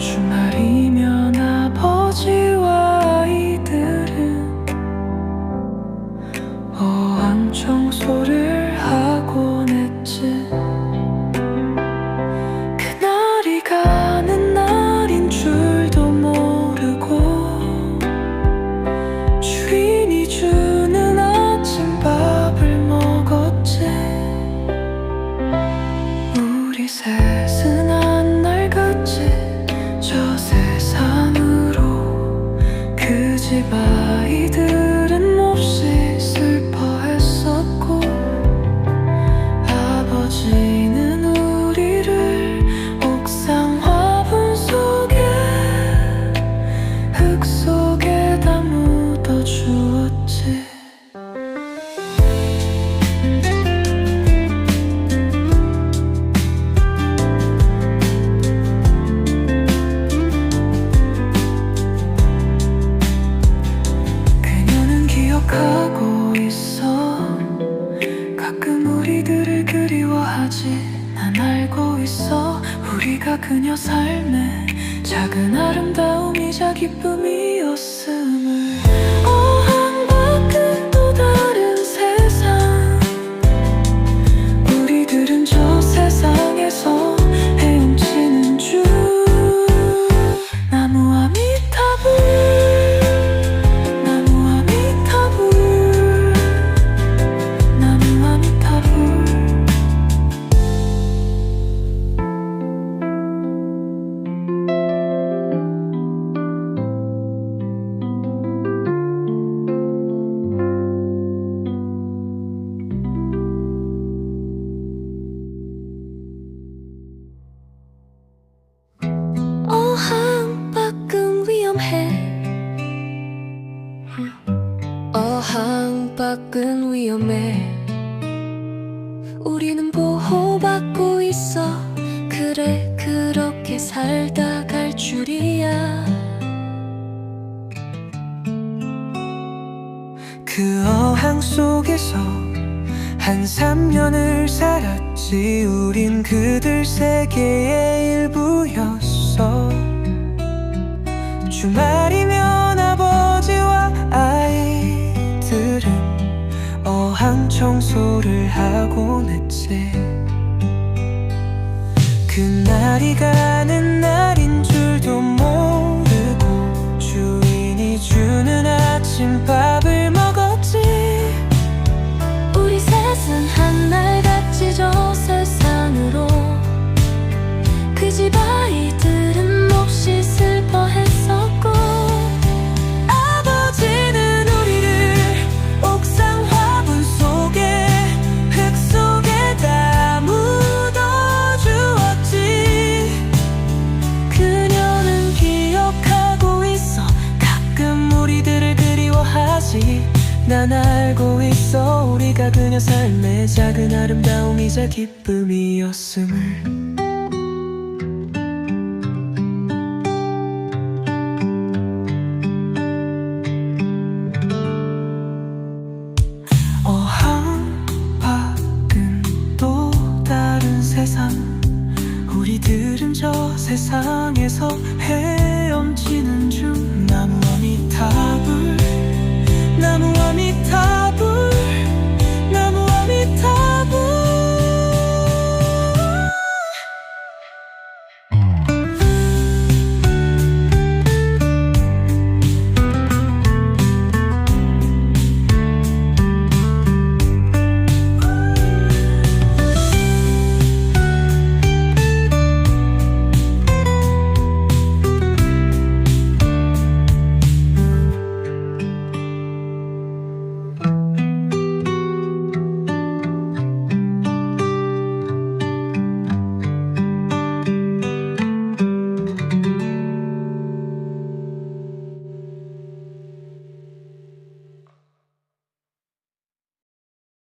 주말이면 아버지 그녀는 기억하고 있어. 가끔 우리들을 그리워하지 난 알고 있어. 우리가 그녀 삶의 작은 아름다움이자 기쁨이었음을 우리는 보호받고 있어. 그래 그렇게 살다 갈 줄이야. 그 어항 속에서 한 3년을 살았지. 우린 그들 세계의 일부였어 하곤 했지. 그날이 가는 날인 줄도 모르고 주인이 주는 아침밥 그리워하지 난 알고 있어. 우리가 그녀 삶의 작은 아름다움이자 기쁨이었음을. 세상. 우리들은 저 세상에서